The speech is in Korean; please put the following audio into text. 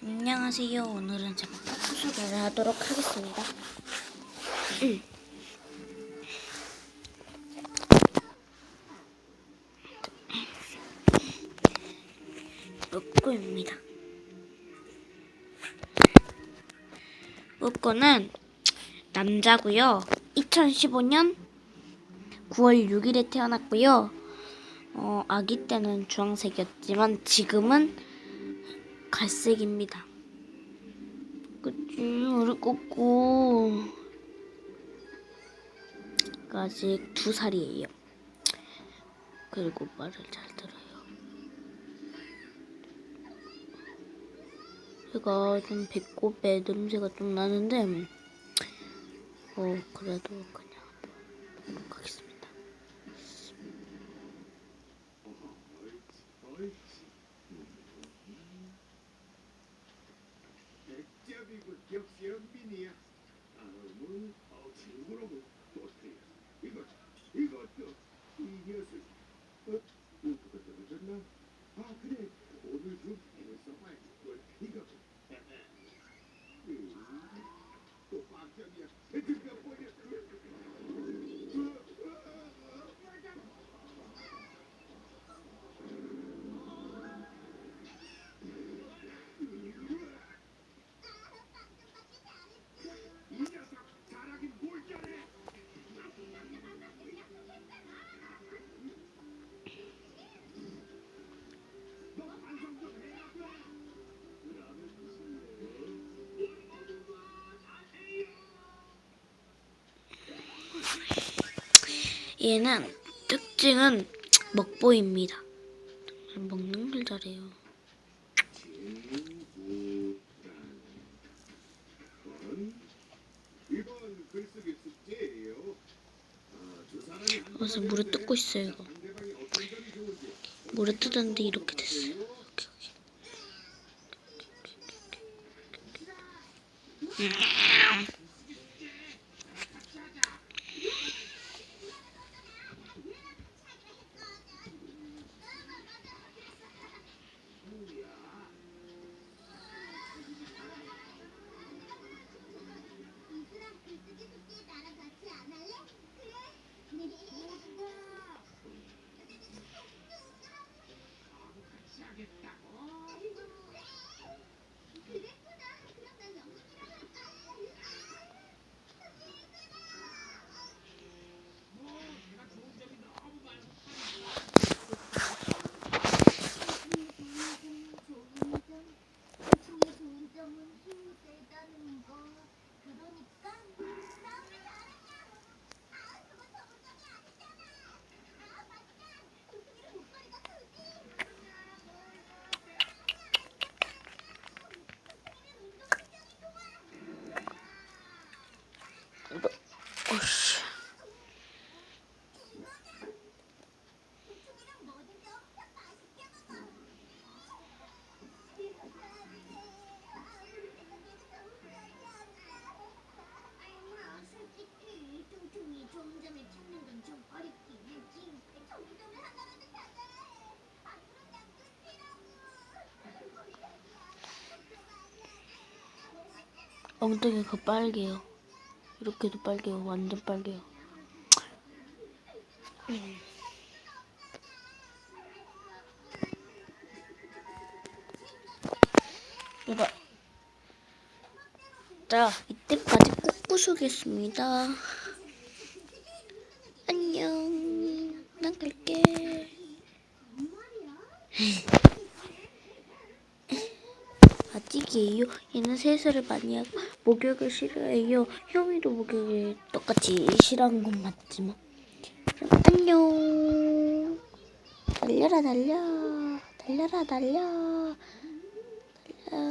안녕하세요. 오늘은 제가 소개를 하도록 하겠습니다. 음. 뿌꾸입니다. 뿌꾸는 남자고요. 2015년 9월 6일에 태어났고요. 어, 아기 때는 주황색이었지만 지금은 갈색입니다. 그치, 우리 꼬꼬. 아직 두 살이에요. 그리고 말을 잘 들어요. 제가 좀 배꼽에 냄새가 좀 나는데, 어, 그래도 그냥 하도록 하겠습니다. 이고 역시 연빈이야. 아무 어, 친구로고 또스테야. 이것 이것도 이 녀석. 어? 얘는 특징은 먹보입니다. 먹는 걸 잘해요. 그래서 물에 뜯고 있어요. 이거. 물에 뜯었는데 이렇게 됐어요. 여기, 여기. 제일 좋은 점은 힘이 세다는 거. 그러니까 싸움을 잘하냐? 아, 그건 저물점이 아니잖아. 아, 맞다. 그쪽이랑 목소리가 크지. 운동신경이 좋아. 어씨. 그쪽이랑 뭐든지 엄청 맛있게 먹어. 엄마, 솔직히 퉁퉁이 종점을 찾는 건 좀 어렵긴 하지. 종점을 하나라도 찾아야 해. 안 그러면 난 끝이라고. 엉덩이가 빨개요. 이렇게도 빨개요. 완전 빨개요. 음. 이봐. 자, 이때까지 꼭 부수겠습니다. 안녕. 난 갈게. 아직이에요. 얘는 세수를 많이 하고 목욕을 싫어해요. 효미도 목욕을 똑같이 싫어하는 건 맞지만. 그럼 안녕. 달려라 달려. 달려라 달려. 달려.